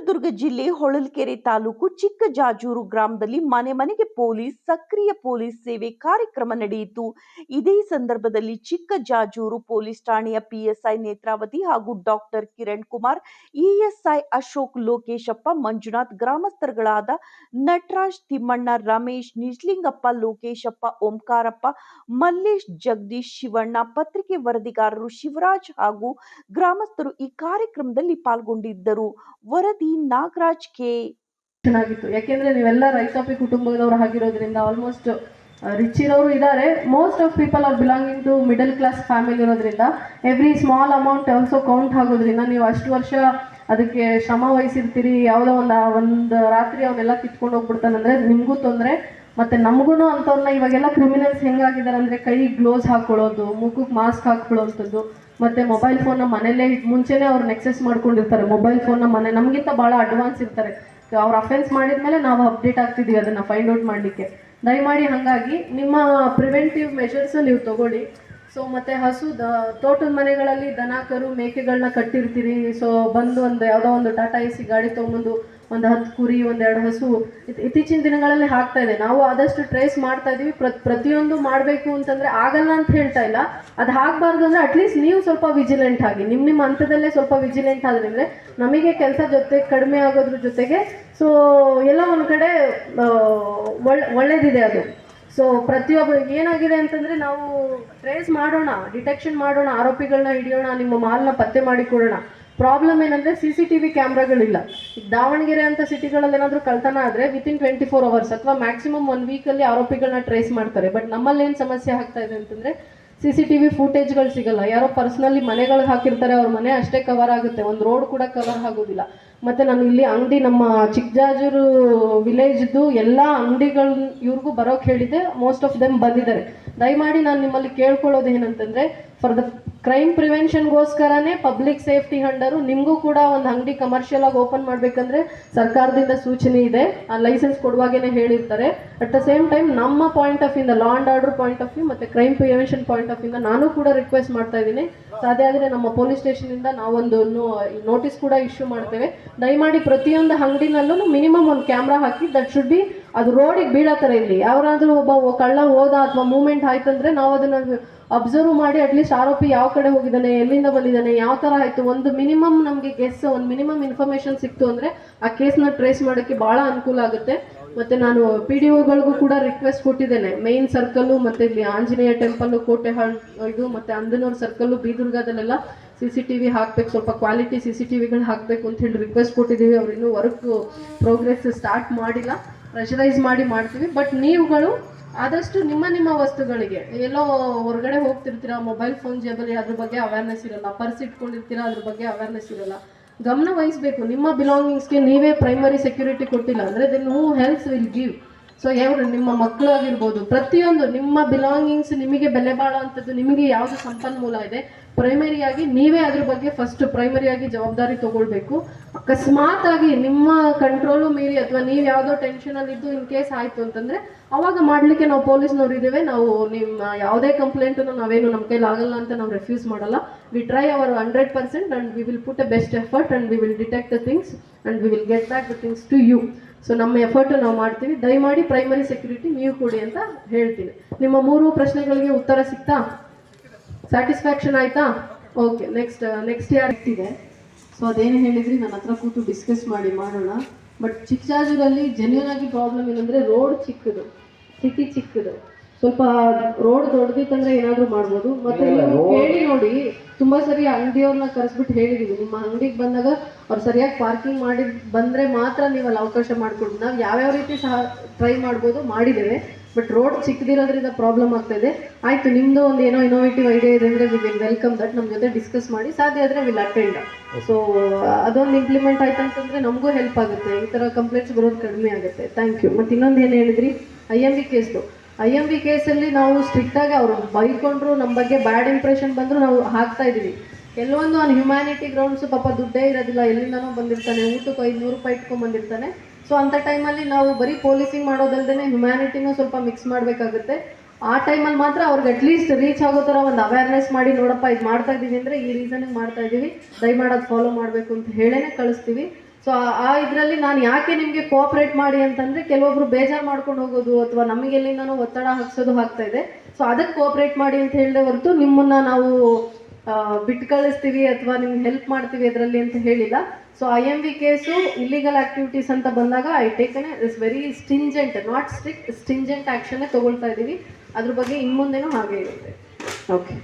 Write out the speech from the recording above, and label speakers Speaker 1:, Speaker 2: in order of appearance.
Speaker 1: ಚಿತ್ರದುರ್ಗ ಜಿಲ್ಲೆ ಹೊಳಲ್ಕೆರೆ ತಾಲೂಕು ಚಿಕ್ಕಜಾಜೂರು ಗ್ರಾಮದಲ್ಲಿ ಮನೆ ಮನೆಗೆ ಪೊಲೀಸ್, ಸಕ್ರಿಯ ಪೊಲೀಸ್ ಸೇವೆ ಕಾರ್ಯಕ್ರಮ ನಡೆಯಿತು. ಇದೇ ಸಂದರ್ಭದಲ್ಲಿ ಚಿಕ್ಕಜಾಜೂರು ಪೊಲೀಸ್ ಠಾಣೆಯ ಪಿಎಸ್ಐ ನೇತ್ರಾವತಿ ಹಾಗೂ ಡಾಕ್ಟರ್ ಕಿರಣ್ ಕುಮಾರ್ ಇಎಸ್ಐ ಅಶೋಕ್ ಲೋಕೇಶಪ್ಪ, ಮಂಜುನಾಥ್ ಗ್ರಾಮಸ್ಥರುಗಳಾದ ನಟರಾಜ್ ತಿಮ್ಮಣ್ಣ, ರಮೇಶ್ ನಿಜ್ಲಿಂಗಪ್ಪ, ಲೋಕೇಶಪ್ಪ ಓಂಕಾರಪ್ಪ, ಮಲ್ಲೇಶ್ ಜಗದೀಶ್ ಶಿವಣ್ಣ, ಪತ್ರಿಕೆ ವರದಿಗಾರರು ಶಿವರಾಜ್ ಹಾಗೂ ಗ್ರಾಮಸ್ಥರು ಈ ಕಾರ್ಯಕ್ರಮದಲ್ಲಿ ಪಾಲ್ಗೊಂಡಿದ್ದರು. ವರದಿ ನಾಗರಾಜ್ ಕೆ.
Speaker 2: ಚೆನ್ನಾಗಿತ್ತು. ಯಾಕೆಂದ್ರೆ ನೀವೆಲ್ಲ ರೈತಾಪಿ ಕುಟುಂಬದವರು ಆಗಿರೋದ್ರಿಂದ ಆಲ್ಮೋಸ್ಟ್ ರಿಚ್ ಇರೋರು ಇದ್ದಾರೆ most of people are belonging to middle class family ಇರೋದ್ರಿಂದ every small amount also count ಆಗೋದ್ರಿಂದ ನೀವು ಅಷ್ಟು ವರ್ಷ ಅದಕ್ಕೆ ಶ್ರಮ ವಹಿಸಿರ್ತೀರಿ. ಯಾವುದೋ ಒಂದು ಒಂದು ರಾತ್ರಿ ಅವನ್ನೆಲ್ಲ ಕಿತ್ಕೊಂಡು ಹೋಗ್ಬಿಡ್ತಾನಂದ್ರೆ ನಿಮಗೂ ತೊಂದರೆ. ಮತ್ತೆ ನಮಗೂ ಅಂಥವ್ರನ್ನ ಇವಾಗೆಲ್ಲ ಕ್ರಿಮಿನಲ್ಸ್ ಹೆಂಗಾಗಿದ್ದಾರೆ ಅಂದ್ರೆ ಕೈ ಗ್ಲೋಸ್ ಹಾಕೊಳ್ಳೋದು, ಮುಖಕ್ಕೆ ಮಾಸ್ಕ್ ಹಾಕೊಳ್ಳೋವಂಥದ್ದು ಮತ್ತೆ ಮೊಬೈಲ್ ಫೋನ್ನ ಮನೆಯಲ್ಲೇ ಮುಂಚೆನೇ ಅವ್ರು ನೆಕ್ಸಸ್ ಮಾಡ್ಕೊಂಡಿರ್ತಾರೆ. ಮೊಬೈಲ್ ಫೋನ್ನ ಮನೆ ನಮಗಿಂತ ಭಾಳ ಅಡ್ವಾನ್ಸ್ ಇರ್ತಾರೆ. ಅವ್ರು ಅಫೆನ್ಸ್ ಮಾಡಿದ್ಮೇಲೆ ನಾವು ಅಪ್ಡೇಟ್ ಆಗ್ತಿದೀವಿ ಅದನ್ನ ಫೈಂಡ್ ಔಟ್ ಮಾಡಲಿಕ್ಕೆ. ದಯಮಾಡಿ ಹಾಗಾಗಿ ನಿಮ್ಮ ಪ್ರಿವೆಂಟಿವ್ ಮೆಷರ್ಸ್ ನೀವು ತಗೊಳ್ಳಿ. ಸೊ ಮತ್ತೆ ಹಸು ತೋಟದ ಮನೆಗಳಲ್ಲಿ ದನ ಕರು ಮೇಕೆಗಳನ್ನ ಕಟ್ಟಿರ್ತೀರಿ. ಸೊ ಬಂದು ಒಂದು ಯಾವುದೋ ಒಂದು ಟಾಟಾ ಎ ಸಿ ಗಾಡಿ ತೊಗೊಂಬಂದು ಒಂದು ಹತ್ತು ಕುರಿ ಒಂದೆರಡು ಹಸು ಇತ್ತೀಚಿನ ದಿನಗಳಲ್ಲಿ ಹಾಕ್ತಾ ಇದೆ. ನಾವು ಆದಷ್ಟು ಟ್ರೇಸ್ ಮಾಡ್ತಾ ಇದೀವಿ. ಪ್ರತಿಯೊಂದು ಮಾಡಬೇಕು ಅಂತಂದ್ರೆ ಆಗಲ್ಲ ಅಂತ ಹೇಳ್ತಾ ಇಲ್ಲ. ಅದು ಆಗಬಾರ್ದು ಅಂದ್ರೆ ಅಟ್ಲೀಸ್ಟ್ ನೀವು ಸ್ವಲ್ಪ ವಿಜಿಲೆಂಟ್ ಆಗಿ. ನಿಮ್ಮ ನಿಮ್ಮ ಹಂತದಲ್ಲೇ ಸ್ವಲ್ಪ ವಿಜಿಲೆಂಟ್ ಆದ್ರಿಂದ ನಮಗೆ ಕೆಲಸ ಜೊತೆ, ಕಡಿಮೆ ಆಗೋದ್ರ ಜೊತೆಗೆ ಸೊ ಎಲ್ಲ ಒಂದು ಕಡೆ ಒಳ್ಳೆ ಒಳ್ಳೇದಿದೆ ಅದು. ಸೊ ಪ್ರತಿಯೊಬ್ಬರು ಏನಾಗಿದೆ ಅಂತಂದ್ರೆ ನಾವು ಟ್ರೇಸ್ ಮಾಡೋಣ ಡಿಟೆಕ್ಷನ್ ಮಾಡೋಣ ಆರೋಪಿಗಳನ್ನ ಹಿಡಿಯೋಣ, ನಿಮ್ಮ ಮಾಲ್ನ ಪತ್ತೆ ಮಾಡಿ ಕೊಡೋಣ ಪ್ರಾಬ್ಲಮ್ ಏನಂದ್ರೆ ಸಿ ಸಿ ಟಿ ವಿ ಕ್ಯಾಮ್ರಾಗಳಿಲ್ಲ. ದಾವಣಗೆರೆ ಅಂತ ಸಿಟಿಗಳಲ್ಲಿ ಏನಾದರೂ ಕಳ್ತನ ಆದರೆ ವಿತಿನ್ ಟ್ವೆಂಟಿ ಫೋರ್ ಅವರ್ಸ್ ಅಥವಾ ಮ್ಯಾಕ್ಸಿಮಮ್ ಒನ್ ವೀಕಲ್ಲಿ ಆರೋಪಿಗಳನ್ನ ಟ್ರೇಸ್ ಮಾಡ್ತಾರೆ. ಬಟ್ ನಮ್ಮಲ್ಲಿ ಏನು ಸಮಸ್ಯೆ ಆಗ್ತಾ ಇದೆ ಅಂತಂದ್ರೆ ಸಿ ಸಿ ಟಿ ವಿ ಫೂಟೇಜ್ಗಳು ಸಿಗಲ್ಲ. ಯಾರೋ ಪರ್ಸ್ನಲಿ ಮನೆಗಳು ಹಾಕಿರ್ತಾರೆ, ಅವ್ರ ಮನೆ ಅಷ್ಟೇ ಕವರ್ ಆಗುತ್ತೆ. ಒಂದು ರೋಡ್ ಕೂಡ ಕವರ್ ಆಗೋದಿಲ್ಲ. ಮತ್ತೆ ನಾನು ಇಲ್ಲಿ ಅಂಗಡಿ ನಮ್ಮ ಚಿಕ್ಕಜಾಜೂರು ವಿಲೇಜ್ದು ಎಲ್ಲ ಅಂಗಡಿಗಳು ಇವ್ರಿಗೂ ಬರೋಕ್ಕೆ ಹೇಳಿದ್ದೆ. ಮೋಸ್ಟ್ ಆಫ್ ದೆಮ್ ಬಂದಿದ್ದಾರೆ. ದಯಮಾಡಿ ನಾನು ನಿಮ್ಮಲ್ಲಿ ಕೇಳ್ಕೊಳ್ಳೋದು ಏನಂತಂದ್ರೆ ಫಾರ್ ದ ಕ್ರೈಮ್ ಪ್ರಿವೆನ್ಷನ್ಗೋಸ್ಕರನೇ ಪಬ್ಲಿಕ್ ಸೇಫ್ಟಿ ಹಂಡರು ನಿಮಗೂ ಕೂಡ ಒಂದು ಅಂಗಡಿ ಕಮರ್ಷಿಯಲ್ ಆಗಿ ಓಪನ್ ಮಾಡಬೇಕಂದ್ರೆ ಸರ್ಕಾರದಿಂದ ಸೂಚನೆ ಇದೆ. ಆ ಲೈಸೆನ್ಸ್ ಕೊಡುವಾಗೇನೆ ಹೇಳಿರ್ತಾರೆ. ಅಟ್ ದ ಸೇಮ್ ಟೈಮ್ ನಮ್ಮ ಪಾಯಿಂಟ್ ಆಫ್ ಇಂದ law and order point of view ಮತ್ತೆ ಕ್ರೈಮ್ ಪ್ರಿವೆನ್ಷನ್ ಪಾಯಿಂಟ್ ಆಫ್ ಇಂದ ನಾನು ಕೂಡ ರಿಕ್ವೆಸ್ಟ್ ಮಾಡ್ತಾ ಇದ್ದೀನಿ. ಸಾಧ್ಯ ಆದರೆ ನಮ್ಮ ಪೊಲೀಸ್ ಸ್ಟೇಷನಿಂದ ನಾವೊಂದು ನೋಟಿಸ್ ಕೂಡ ಇಶ್ಯೂ ಮಾಡ್ತೇವೆ. ದಯಮಾಡಿ ಪ್ರತಿಯೊಂದು ಅಂಗಡಿನಲ್ಲೂ ಮಿನಿಮಮ್ ಒಂದು ಕ್ಯಾಮ್ರಾ ಹಾಕಿ ದಟ್ ಶುಡ್ ಬಿ ಅದು ರೋಡಿಗೆ ಬೀಳೋ ಥರ ಇರಲಿ. ಯಾರಾದರೂ ಒಬ್ಬ ಕಳ್ಳ ಹೋದ ಅಥವಾ ಮೂವ್ಮೆಂಟ್ ಆಯ್ತಂದ್ರೆ ನಾವು ಅದನ್ನ ಅಬ್ಸರ್ವ್ ಮಾಡಿ ಅಟ್ಲೀಸ್ಟ್ ಆರೋಪಿ ಯಾವ ಕಡೆ ಹೋಗಿದ್ದಾನೆ, ಎಲ್ಲಿಂದ ಬಂದಿದ್ದಾನೆ, ಯಾವ ಥರ ಆಯಿತು, ಒಂದು ಮಿನಿಮಮ್ ನಮಗೆ ಗೆಸ್ ಒಂದು ಮಿನಿಮಮ್ ಇನ್ಫಾರ್ಮೇಷನ್ ಸಿಕ್ತು ಅಂದರೆ ಆ ಕೇಸ್ನ ಟ್ರೇಸ್ ಮಾಡೋಕ್ಕೆ ಭಾಳ ಅನುಕೂಲ ಆಗುತ್ತೆ. ಮತ್ತು ನಾನು ಪಿ ಡಿ ಒಗಳಿಗೂ ಕೂಡ ರಿಕ್ವೆಸ್ಟ್ ಕೊಟ್ಟಿದ್ದೇನೆ. ಮೇನ್ ಸರ್ಕಲ್ಲು ಮತ್ತು ಇಲ್ಲಿ ಆಂಜನೇಯ ಟೆಂಪಲ್ಲು ಕೋಟೆ ಇದು, ಮತ್ತು ಅಂದನೂರು ಸರ್ಕಲ್ಲು ಬೀದುರ್ಗದಲ್ಲೆಲ್ಲ ಸಿ ಸಿ ಟಿ ವಿ ಹಾಕ್ಬೇಕು. ಸ್ವಲ್ಪ ಕ್ವಾಲಿಟಿ ಸಿ ಸಿ ಟಿ ವಿಗಳು ಹಾಕಬೇಕು ಅಂತ ಹೇಳಿ ರಿಕ್ವೆಸ್ಟ್ ಕೊಟ್ಟಿದ್ದೀವಿ. ಅವ್ರು ಇನ್ನೂ ವರ್ಕ್ ಪ್ರೋಗ್ರೆಸ್ ಸ್ಟಾರ್ಟ್ ಮಾಡಿಲ್ಲ. ಪ್ರೆಷರೈಸ್ ಮಾಡಿ ಮಾಡ್ತೀವಿ. ಬಟ್ ನೀವುಗಳು ಆದಷ್ಟು ನಿಮ್ಮ ನಿಮ್ಮ ವಸ್ತುಗಳಿಗೆ, ಎಲ್ಲೋ ಹೊರಗಡೆ ಹೋಗ್ತಿರ್ತೀರಾ ಮೊಬೈಲ್ ಫೋನ್ ಜೇಬಲ್ಲಿ ಅದ್ರ ಬಗ್ಗೆ ಅವೇರ್ನೆಸ್ ಇರಲ್ಲ ಪರ್ಸ್ ಇಟ್ಕೊಂಡಿರ್ತೀರಾ, ಅದ್ರ ಬಗ್ಗೆ ಅವೇರ್ನೆಸ್ ಇರಲ್ಲ. ಗಮನ ವಹಿಸಬೇಕು ನಿಮ್ಮ ಬಿಲಾಂಗಿಂಗ್ಸ್ಗೆ ನೀವೇ ಪ್ರೈಮರಿ ಸೆಕ್ಯೂರಿಟಿ ಕೊಟ್ಟಿಲ್ಲ ಅಂದರೆ then who helps will give so ಯಾರು ನಿಮ್ಮ ಮಕ್ಕಳಾಗಿರ್ಬೋದು, ಪ್ರತಿಯೊಂದು ನಿಮ್ಮ ಬಿಲಾಂಗಿಂಗ್ಸ್ ನಿಮಗೆ ಬೆಲೆ ಬಾಳುವಂಥದ್ದು ನಿಮಗೆ ಯಾವುದು ಸಂಪನ್ಮೂಲ ಇದೆ ಪ್ರೈಮರಿಯಾಗಿ ನೀವೇ ಅದ್ರ ಬಗ್ಗೆ ಫಸ್ಟ್ ಪ್ರೈಮರಿಯಾಗಿ ಜವಾಬ್ದಾರಿ ತಗೊಳ್ಬೇಕು. ಅಕಸ್ಮಾತ್ ಆಗಿ ನಿಮ್ಮ ಕಂಟ್ರೋಲು ಮೀರಿ ಅಥವಾ ನೀವು ಯಾವುದೋ ಟೆನ್ಷನಲ್ಲಿ ಇದ್ದು ಇನ್ ಕೇಸ್ ಆಯಿತು ಅಂತಂದ್ರೆ, ಅವಾಗ ಮಾಡಲಿಕ್ಕೆ ನಾವು ಪೊಲೀಸ್ನವ್ರು ಇದ್ದೇವೆ, ನಾವು ನಿಮ್ಮ ಯಾವುದೇ ಕಂಪ್ಲೇಂಟನ್ನು ನಾವೇನು ನಮ್ಮ ಕೈಲಿ ಆಗಲ್ಲ ಅಂತ ನಾವು ರೆಫ್ಯೂಸ್ ಮಾಡಲ್ಲ. Try our hundred percent and we will put a best effort and we will detect the things and we will get back the things to you so ನಮ್ಮ ಎಫರ್ಟ್ ನಾವು ಮಾಡ್ತೀವಿ. ದಯಮಾಡಿ ಪ್ರೈಮರಿ ಸೆಕ್ಯೂರಿಟಿ ನೀವು ಕೊಡಿ ಅಂತ ಹೇಳ್ತೀನಿ. ನಿಮ್ಮ ಮೂರು ಪ್ರಶ್ನೆಗಳಿಗೆ ಉತ್ತರ ಸಿಗ್ತಾ ಸ್ಯಾಟಿಸ್ಫ್ಯಾಕ್ಷನ್ ಆಯ್ತಾ? ಓಕೆ ನೆಕ್ಸ್ಟ್ ನೆಕ್ಸ್ಟ್ ಇಯರ್ ಇದೆ. ಸೊ ಅದೇನು ಹೇಳಿದ್ರಿ? ನನ್ನ ಹತ್ರ ಕೂತು ಡಿಸ್ಕಸ್ ಮಾಡಿ ಮಾಡೋಣ. ಬಟ್ ಚಿಕ್ಕಜಾಜೂರಲ್ಲಿ ಜೆನ್ಯೂನ್ ಆಗಿ ಪ್ರಾಬ್ಲಮ್ ಏನಂದ್ರೆ ರೋಡ್ ಚಿಕ್ಕದು ಸಿಟಿ ಚಿಕ್ಕದು. ಸ್ವಲ್ಪ ರೋಡ್ ದೊಡ್ಡದಿತ್ತಂದ್ರೆ ಏನಾದರೂ ಮಾಡ್ಬೋದು. ಮತ್ತೆ ನೀವು ಕೇಳಿ ನೋಡಿ ತುಂಬಾ ಸರಿ ಅಂಗಡಿಯವ್ರನ್ನ ಕರೆಸ್ಬಿಟ್ಟು ಹೇಳಿದೀವಿ. ನಿಮ್ಮ ಅಂಗಡಿಗೆ ಬಂದಾಗ ಅವ್ರು ಸರಿಯಾಗಿ ಪಾರ್ಕಿಂಗ್ ಮಾಡಿ ಬಂದ್ರೆ ಮಾತ್ರ ನೀವು ಅಲ್ಲಿ ಅವಕಾಶ ಮಾಡಿಕೊಡಿ ನಾವು ಯಾವ್ಯಾವ ರೀತಿ ಸಹ ಟ್ರೈ ಮಾಡ್ಬೋದು ಮಾಡಿದ್ದೇವೆ. ಬಟ್ ರೋಡ್ ಚಿಕ್ಕದಿರೋದ್ರಿಂದ ಪ್ರಾಬ್ಲಮ್ ಆಗ್ತಾ ಇದೆ. ಆಯ್ತು ನಿಮ್ದು ಒಂದು ಏನೋ ಇನೋವೇಟಿವ್ ಐಡಿಯಾ ಇದೆ ಅಂದ್ರೆ ವಿ ವಿಲ್ ವೆಲ್ಕಮ್ ದಟ್ ನಮ್ಮ ಜೊತೆ ಡಿಸ್ಕಸ್ ಮಾಡಿ ಸಾಧ್ಯ ಆದ್ರೆ ವಿಲ್ ಅಟೆಂಡ್ ಸೊ ಅದೊಂದು ಇಂಪ್ಲಿಮೆಂಟ್ ಆಯ್ತು ಅಂತಂದ್ರೆ ನಮಗೂ ಹೆಲ್ಪ್ ಆಗುತ್ತೆ. ಈ ತರ ಕಂಪ್ಲೇಂಟ್ಸ್ ಬರೋದು ಕಡಿಮೆ ಆಗುತ್ತೆ. ಥ್ಯಾಂಕ್ ಯು ಮತ್ತೆ ಇನ್ನೊಂದು ಏನು ಹೇಳಿದ್ರಿ? ಐ ಎಂ ಬಿ ಕೇಸ್ದು ಐ ಎಂ ಬಿ ಕೇಸಲ್ಲಿ ನಾವು ಸ್ಟ್ರಿಕ್ಟಾಗಿ ಅವರು ಬೈಕೊಂಡ್ರು ನಮ್ಮ ಬಗ್ಗೆ ಬ್ಯಾಡ್ ಇಂಪ್ರೆಷನ್ ಬಂದ್ರು ನಾವು ಹಾಕ್ತಾ ಇದ್ದೀವಿ ಕೆಲವೊಂದು ಅವ್ನು ಹ್ಯುಮ್ಯಾನಿಟಿ ಗ್ರೌಂಡ್ಸ್ ಪಾಪ ದುಡ್ಡೇ ಇರೋದಿಲ್ಲ. ಎಲ್ಲಿಂದನೂ ಬಂದಿರ್ತಾನೆ, ಊಟಕ್ಕೆ ಐದುನೂರು ರೂಪಾಯಿ ಇಟ್ಕೊಂಡು ಬಂದಿರ್ತಾನೆ. ಸೊ ಅಂಥ ಟೈಮಲ್ಲಿ ನಾವು ಬರೀ ಪೊಲೀಸಿಂಗ್ ಮಾಡೋದಲ್ದೇ ಹ್ಯುಮ್ಯಾನಿಟಿನೂ ಸ್ವಲ್ಪ ಮಿಕ್ಸ್ ಮಾಡಬೇಕಾಗುತ್ತೆ. ಆ ಟೈಮಲ್ಲಿ ಮಾತ್ರ ಅವ್ರಿಗೆ ಅಟ್ಲೀಸ್ಟ್ ರೀಚ್ ಆಗೋ ಥರ ಒಂದು ಅವೇರ್ನೆಸ್ ಮಾಡಿ, ನೋಡಪ್ಪ ಇದು ಮಾಡ್ತಾ ಇದ್ದೀವಿ ಅಂದರೆ ಈ ರೀಸನಿಗೆ ಮಾಡ್ತಾ ಇದ್ದೀವಿ ದಯಮಾಡೋದು ಫಾಲೋ ಮಾಡಬೇಕು ಅಂತ ಹೇಳೇ ಕಳಿಸ್ತೀವಿ. ಸೊ ಆ ಇದರಲ್ಲಿ ನಾನು ಯಾಕೆ ನಿಮಗೆ ಕೋಆಪರೇಟ್ ಮಾಡಿ ಅಂತಂದ್ರೆ ಕೆಲವೊಬ್ರು ಬೇಜಾರು ಮಾಡ್ಕೊಂಡು ಹೋಗೋದು ಅಥವಾ ನಮಗೆ ಎಲ್ಲಿಂದನೋ ಒತ್ತಡ ಹಾಕ್ಸೋದು ಆಗ್ತಾ ಇದೆ. ಸೊ ಅದಕ್ಕೆ ಕೋಆಪ್ರೇಟ್ ಮಾಡಿ ಅಂತ ಹೇಳಿದೆ ಹೊರತು ನಿಮ್ಮನ್ನ ನಾವು ಬಿಟ್ಟು ಕಳಿಸ್ತೀವಿ ಅಥವಾ ನಿಮ್ಗೆ ಹೆಲ್ಪ್ ಮಾಡ್ತೀವಿ ಅದರಲ್ಲಿ ಅಂತ ಹೇಳಿಲ್ಲ. So I M V case illegal activities ಅಂತ ಬಂದಾಗ I taken is very stringent not strict stringent ಆ್ಯಕ್ಷನ್ನೇ ತಗೊಳ್ತಾ ಇದ್ದೀವಿ. ಅದ್ರ ಬಗ್ಗೆ ಇನ್ನು ಮುಂದೆನೂ ಹಾಗೆ ಇರುತ್ತೆ. ಓಕೆ